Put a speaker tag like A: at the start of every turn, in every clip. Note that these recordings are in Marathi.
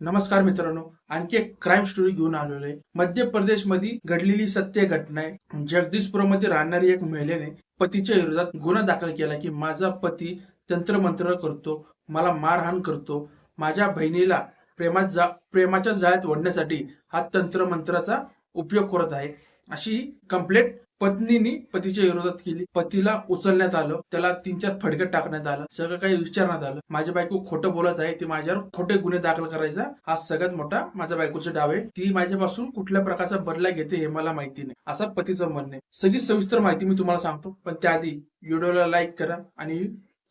A: नमस्कार मित्रांनो आणखी एक क्राईम स्टोरी घेऊन आलेलो आहे. मध्य प्रदेशमध्ये घडलेली सत्य घटना आहे. जगदीशपुरमध्ये राहणारी एक महिलेने पतीच्या विरोधात गुन्हा दाखल केला की माझा पती तंत्रमंत्र करतो मला मारहाण करतो. माझ्या बहिणीला प्रेमात जा प्रेमाच्या जाळ्यात ओढण्यासाठी हा तंत्रमंत्राचा उपयोग करत आहे. अशी कंप्लेंट पत्नीने पतीच्या विरोधात केली. पतीला उचलण्यात आलं. त्याला तीन चार फडके टाकण्यात आलं. सगळं काही विचारण्यात आलं. माझ्या बायको खोटं बोलत आहे. ती माझ्यावर खोटे गुन्हे दाखल करायचा हा सगळ्यात मोठा माझ्या बायकोचा डाव आहे. ती माझ्यापासून कुठल्या प्रकारचा बदला घेते हे मला माहिती नाही. असं पतीचं म्हणणं आहे. सगळी सविस्तर माहिती मी तुम्हाला सांगतो. पण त्याआधी व्हिडिओला लाईक करा आणि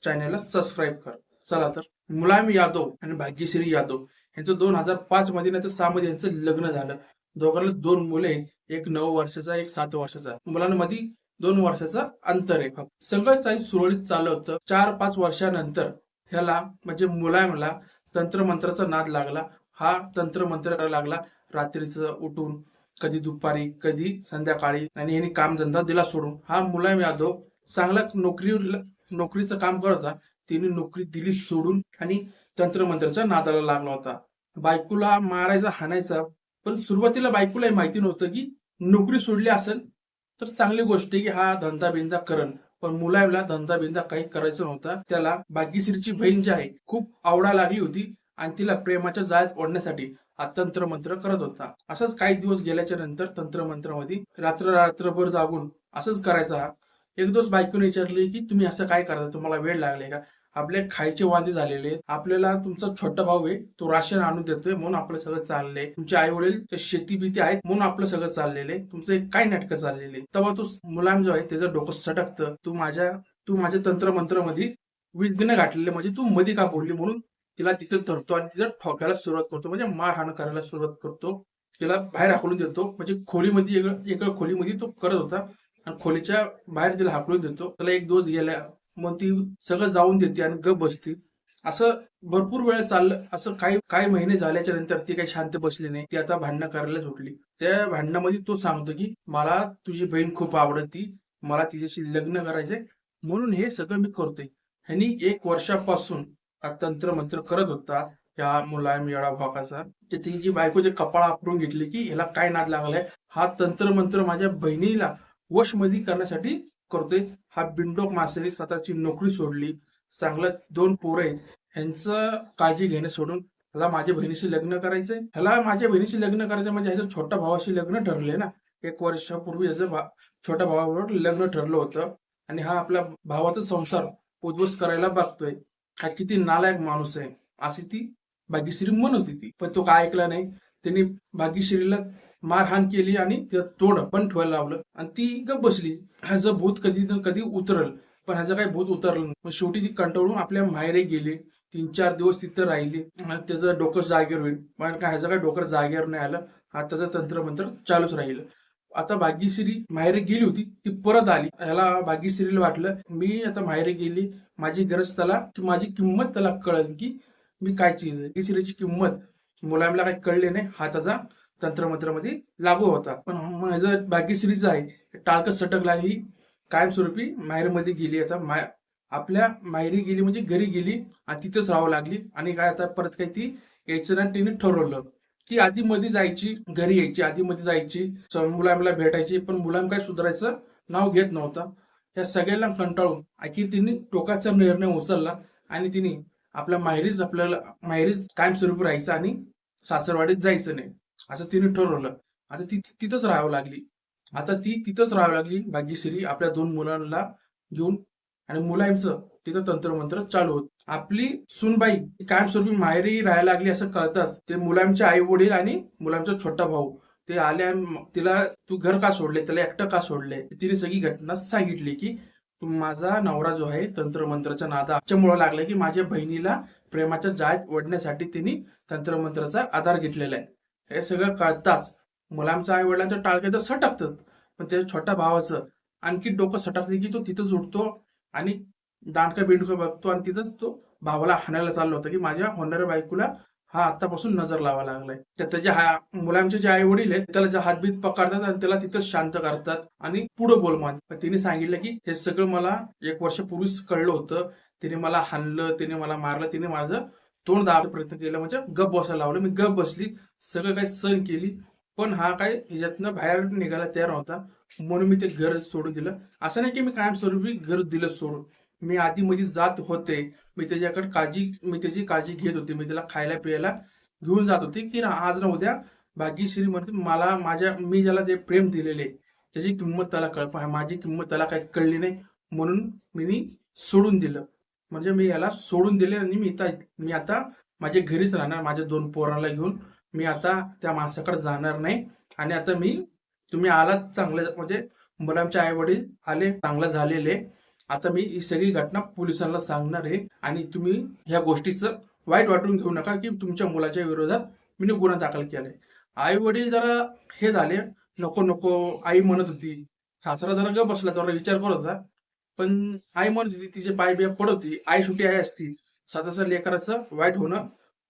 A: चॅनलला सबस्क्राईब करा. चला तर. मुलायम यादव आणि भाग्यश्री यादव यांचं दोन हजार पाच मध्ये नाही तर सहा मध्ये यांचं लग्न झालं. दोघांना दोन मुले एक नऊ वर्षाचा एक सात वर्षाचा. मुलांमध्ये दोन वर्षाचा अंतर आहे फक्त. सगळं काही सुरळीत चाललं होतं चार पाच वर्षानंतर ह्याला म्हणजे मुलायमला तंत्रमंत्राचा नाद लागला. हा तंत्रमंत्र लागला. रात्रीचं उठून कधी दुपारी कधी संध्याकाळी आणि यांनी कामधंदा दिला सोडून. हा मुलायम यादव चांगला नोकरी नोकरीचं काम करत होता. तिने नोकरी दिली सोडून आणि तंत्रमंत्राच्या नादाला लागला होता. बायकोला मारायचा हाणायचा पण सुरुवातीला बायकोला माहिती नव्हतं की नोकरी सोडली असेल तर चांगली गोष्ट आहे की हा धंदा बिंदा करण. पण मुलायमला धंदा बिंदा काही करायचं नव्हता. त्याला भाग्यश्रीची बहीण जी आहे खूप आवडा लागली होती आणि तिला प्रेमाच्या जाळ्यात ओढण्यासाठी हा तंत्रमंत्र करत होता. असंच काही दिवस गेल्याच्यानंतर तंत्रमंत्रामध्ये रात्र रात्रभर जागून असंच करायचा हा. एक दिवस बायकोने विचारले की तुम्ही असं काय करता? तुम्हाला वेळ लागले का? आपले खायचे वांदे झालेले आहेत. आपल्याला तुमचा छोटा भाऊ आहे तो राशन आणून देतोय म्हणून आपलं सगळं चाललंय. तुमचे आई वडील शेती भीती आहेत म्हणून आपलं सगळं चाललेलं आहे. तुमचं काय नाटकं चाललेले तेव्हा तो मुलाम जो आहे त्याचं डोकं सटकतं तू माझ्या तू माझ्या तंत्रमंत्रमध्ये विघ्न गाठलेले म्हणजे तू मध्ये का बोलली म्हणून तिला तिथे धरतो आणि तिथं ठोकायला सुरुवात करतो. म्हणजे मारहाण करायला सुरुवात करतो. तिला बाहेर हाकलून देतो. म्हणजे खोलीमध्ये एका खोलीमध्ये तो करत होता. आणि खोलीच्या बाहेर तिला हाकलून देतो. त्याला एक दिवस गेला मग ती सगळं जाऊन देते आणि गप बसते. असं भरपूर वेळ चाललं असं काही काही महिने झाल्याच्यानंतर ती काही शांत बसली नाही. ती आता भांडणं करायला सुटली त्या भांडणामध्ये तो सांगतो की मला तुझी बहीण खूप आवडती. मला तिच्याशी लग्न करायचंय. म्हणून हे सगळं मी करतोय. ह्यांनी एक वर्षापासून तंत्र मंत्र करत होता त्या मुलायम येळा भाकाचा ते ती जी बायको जे कपाळ आपरून घेतली की ह्याला काय नाद लागलाय? हा तंत्र मंत्र माझ्या बहिणीला वशमध्ये करण्यासाठी करतोय. हा बिंडोक मासेने स्वतःची नोकरी सोडली. चांगलं दोन पोरं आहेत. ह्यांचं काळजी घेणं सोडून ह्याला माझ्या बहिणीशी लग्न करायचंय. ह्याला माझ्या बहिणीशी लग्न करायचं म्हणजे ह्याचं छोट्या भावाशी लग्न ठरले ना. एक वर्षापूर्वी ह्याचं भा छोट्या भावाबरोबर लग्न ठरलं होतं. आणि हा आपल्या भावाचा संसार उद्ध्वस्त करायला बघतोय. हा किती नालायक माणूस आहे. अशी ती भाग्यश्री म्हणत होती ती. पण तो काय ऐकला नाही. त्यांनी भाग्यश्रीला मारहाण केली आणि तोंड पण ठेवायला लावलं. आणि ती गप बसली. ह्याचं भूत कधी कधी उतरल. पण ह्याचं काही भूत उतरलं नाही. मग शेवटी ती कंटाळून आपल्या माहेरे गेली. तीन चार दिवस तिथं राहिली. आणि त्याचं डोकं जागेवर होईल. पण काय ह्याचं काय डोकं जागेवर नाही आलं. हा त्याचं तंत्रमंत्र चालूच राहिलं. आता भाग्यश्री माहेरी गेली होती. ती परत आली. ह्याला भाग्यश्रीला वाटलं मी आता माहेरी गेली. माझी गरज त्याला की माझी किंमत त्याला कळल की मी काय चीज आहे. भाग्यश्रीची किंमत मुलांना काही कळले नाही. हा त्याचा तंत्रमंत्रामध्ये लागू होता. पण माझं भाग्यश्रीचं आहे. टाळकं सटकला आणि ही कायमस्वरूपी माहेरमध्ये गेली आता. माय आपल्या माहेरी गेली म्हणजे घरी गेली आणि तिथंच राहावं लागली. आणि काय आता परत काही ती यायचं ना तिने ठरवलं. ती आधी मध्ये जायची घरी यायची आधी मध्ये जायची. मुलांना भेटायची पण मुलां काय सुधारायचं नाव घेत नव्हता. या सगळ्यांना कंटाळून अखेर तिने टोकाचा निर्णय उचलला आणि तिने आपल्या माहेरीच आपल्याला माहेरीच कायमस्वरूपी राहायचं आणि सासरवाडीत जायचं नाही. असं तिने ठरवलं. आता ती तिथंच राहावं लागली. आता ती तिथंच राहावं लागली. भाग्यश्री आपल्या दोन मुलांना घेऊन आणि मुलांचं तिथं तंत्रमंत्र चालू होत. आपली सुनबाई कायमस्वरूपी माहेरी राहायला लागली असं कळताच ते मुलांचे आई वडील आणि मुलांचा छोटा भाऊ. ते आले आणि तिला तू घर का सोडले? त्याला एकटं का सोडले? तिने सगळी घटना सांगितली की माझा नवरा जो आहे तंत्रमंत्राच्या नादाच्यामुळे लागला की माझ्या बहिणीला प्रेमाच्या जायत ओढण्यासाठी तिने तंत्रमंत्राचा आधार घेतलेला आहे. हे सगळं कळताच मुलांच्या आई वडिलांचं टाळके तर सटकतच. पण त्याच्या छोट्या भावाचं आणखी डोकं सटकते की तो तिथंच उठतो आणि दांडका बिंडका बघतो आणि तिथंच तो भावाला हाणायला चाललो होता की माझ्या होणाऱ्या बायकोला हा आतापासून नजर लावा लागलाय. तर त्याच्या हा मुलांचे जे आई वडील आहेत त्याला जे हातबीत पकडतात आणि त्याला तिथंच शांत करतात आणि पुढे बोल मान पण तिने सांगितलं की हे सगळं मला एक वर्षापूर्वीच कळलं होतं. तिने मला हाणलं तिने मला मारलं तिने माझं तोंड दाबायचा प्रयत्न केला. म्हणजे गप बसायला लावलं. मी गप बसली. सगळं काही सहन केली. पण हा काय ह्याच्यातनं बाहेर निघायला तयार नव्हता. म्हणून मी ते घर सोडून दिलं. असं नाही की मी कायमस्वरूपी घर दिलं सोडून. मी आधी मध्ये जात होते. मी त्याच्याकडे काळजी मी त्याची काळजी घेत होते. मी त्याला खायला प्यायला घेऊन जात होते की आज ना उद्या भाग्यश्री म्हणते मला माझ्या मी ज्याला जे प्रेम दिलेले त्याची किंमत त्याला कळ माझी किंमत त्याला काही कळली नाही. म्हणून मी सोडून दिलं. म्हणजे मी याला सोडून दिले आणि मी आता मी आता माझ्या घरीच राहणार माझ्या दोन पोरांना घेऊन. मी आता त्या माणसाकडे जाणार नाही. आणि आता मी तुम्ही आलात चांगले म्हणजे मुलांचे आई वडील आले चांगलं झालेले. आता मी ही सगळी घटना पोलिसांना सांगणार आहे. आणि तुम्ही ह्या गोष्टीचं वाईट वाटून घेऊ नका की तुमच्या मुलाच्या विरोधात मी गुन्हा दाखल केलाय. आई वडील जरा हे झाले नको नको आई म्हणत होती. सासरा जरा ग बसला जरा विचार करत होता. पण आई म्हणत होती तिचे पाय बिया पडत होती आई सुटी आई असती. स्वतःच्या लेकराचं वाईट होणं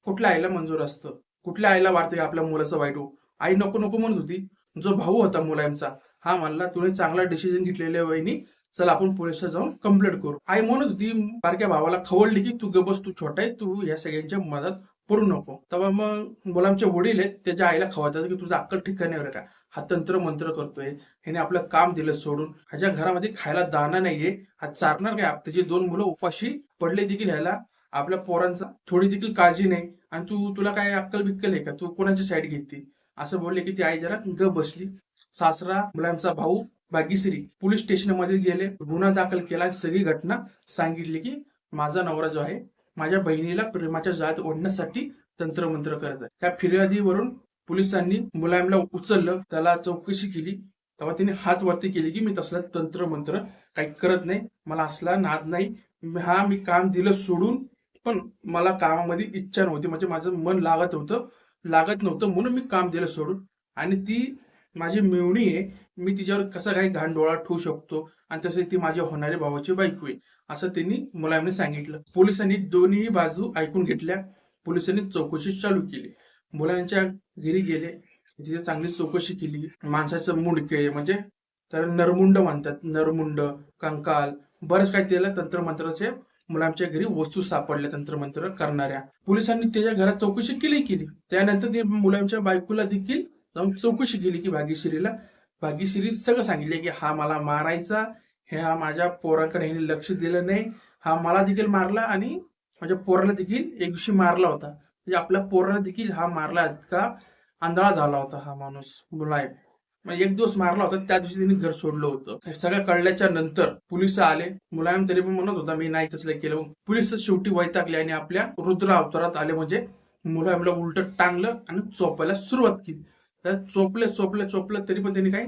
A: कुठल्या आईला मंजूर असतं? कुठल्या आईला वाटते आपल्या मुलाचं वाईट हो? आई नको नको म्हणत होती. जो भाऊ होता मुलांचा हा म्हणला तुम्ही चांगला डिसिजन घेतलेल्या वहिनी चल आपण पोलिसात जाऊन कंप्लेंट करू. आई म्हणत होती बारक्या भावाला खवळली की तू गबस तू छोटा आहे तू या सगळ्यांच्या मदत पडू नको. तेव्हा मग मुलांचे वडील आहेत त्याच्या आईला खवळतात की तुझा अक्कल ठिकाणी का? हा तंत्र मंत्र करतोय ह्याने आपलं काम दिलं सोडून. ह्याच्या घरामध्ये खायला दाना नाहीये. हा चारणार काय? त्याची दोन मुलं उपाशी पडले देखील ह्याला. आपल्या पोरांचा थोडी देखील काळजी नाही. आणि तू तुला काय अक्कल बिक्कल आहे का? तू कोणाची साईड घेते? असं बोलले की ती आई जरा ग बसली. सासरा मुलांचा भाऊ भाग्यश्री पोलीस स्टेशनमध्ये गेले गुन्हा दाखल केला सगळी घटना सांगितली की माझा नवरा जो आहे माझ्या बहिणीला प्रेमाच्या जात ओढण्यासाठी तंत्रमंत्र करत आहे. त्या फिर्यादीवरून पोलिसांनी मुलायमला उचललं त्याला चौकशी केली तेव्हा तिने हात वरती केली की मी तसला तंत्र मंत्र काही करत नाही मला असला नाद नाही हा मी काम दिलं सोडून पण मला कामामध्ये इच्छा नव्हती म्हणजे माझं मन लागत होतं लागत नव्हतं म्हणून मी काम दिलं सोडून. आणि ती माझी मिळवणी आहे मी तिच्यावर कसा काही घाण डोळा ठेवू शकतो आणि तसे ती माझ्या होणाऱ्या भावाची बायको आहे असं त्यांनी मुलायमने सांगितलं. पोलिसांनी दोन्ही बाजू ऐकून घेतल्या. पोलिसांनी चौकशी चालू केली. मुलांच्या घरी गेले. तिथे चांगली चौकशी केली. माणसाचं मुंडके म्हणजे तर नरमुंड म्हणतात. नरमुंड कंकाल बरंच काही त्याला तंत्रमंत्राचे मुलांच्या घरी वस्तू सापडल्या तंत्रमंत्र करणाऱ्या. पोलिसांनी त्याच्या घरात चौकशी केली केली. त्यानंतर ते मुलांच्या बायकोला देखील जाऊन चौकशी केली की भाग्यश्रीला. भाग्यश्री सगळं सांगितले की हा मला मारायचा हे हा माझ्या पोरांकडे लक्ष दिलं नाही हा मला देखील मारला आणि माझ्या पोराला देखील एक दिवशी मारला होता. म्हणजे आपल्या पोराला देखील हा मारला इतका आंधळा झाला होता हा माणूस मुलायम. मग एक दिवस मारला होता त्या दिवशी त्यांनी घर सोडलं होतं. हे सगळं कळल्याच्या नंतर पोलीस आले. मुलायम तरी पण म्हणत होता मी नाही तसलं केलं. पोलीस शेवटी वैतागले आणि आपल्या रुद्र अवतारात आले. म्हणजे मुलायमला उलट टांगलं आणि चोपायला सुरुवात केली. तर चोपले चोपले चोपलं तरी पण त्यांनी काय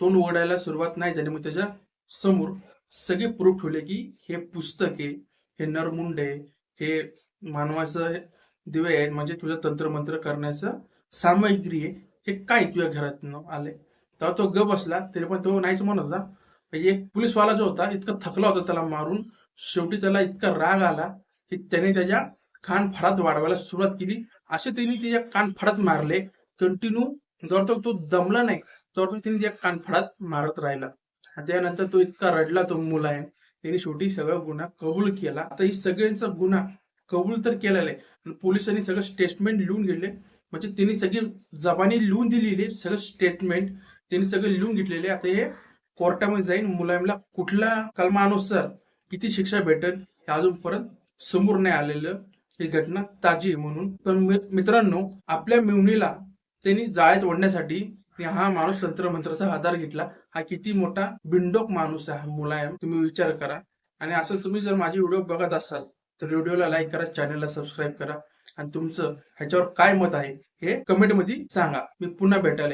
A: तोंड ओढायला सुरुवात नाही झाली. मग त्याच्यासमोर सगळे प्रूफ ठेवले की हे पुस्तक आहे हे नरमुंड आहे हे मानवाचं दिवे आहे म्हणजे तुझं तंत्रमंत्र करण्याचं सामग्री आहे हे काय तुझ्या घरातनं आले तेव्हा तो गप असला तरी पण तो नाहीच म्हणत होता. म्हणजे एक पोलीसवाला जो होता इतका थकला होता त्याला मारून शेवटी त्याला इतका राग आला की त्याने त्याच्या कान फडात वाढवायला सुरुवात केली. असे त्यांनी त्याच्या कान फडात मारले. कंटिन्यू जर तो दमला नाही. तर त्यांनी त्या कानफडात मारत राहिला. त्यानंतर तो इतका रडला तो मुलायम. त्यांनी शेवटी सगळा गुन्हा कबूल केला. आता ही सगळ्यांचा गुन्हा कबूल तर केलेला आहे. पोलिसांनी सगळं स्टेटमेंट लिहून गेले म्हणजे त्यांनी सगळी जबानी लिहून दिलेली सगळं स्टेटमेंट त्यांनी सगळं लिहून घेतलेले. आता हे कोर्टामध्ये जाईन. मुलायमला कुठल्या कलमानुसार किती शिक्षा भेटेल हे अजूनपर्यंत समोर नाही आलेलं. ही घटना ताजी आहे म्हणून. पण मित्रांनो आपल्या मिवणीला त्यांनी जाळ्यात ओढण्यासाठी हा माणूस तंत्रमंत्राचा आधार घेतला. हा किती मोठा बिंडोक माणूस आहे मुलायम. तुम्ही विचार करा. आणि असं तुम्ही जर माझी व्हिडिओ बघत असाल तर व्हिडिओला लाईक करा चॅनलला सबस्क्राईब करा. आणि तुमचं ह्याच्यावर काय मत आहे हे कमेंटमध्ये सांगा. मी पुन्हा भेटायला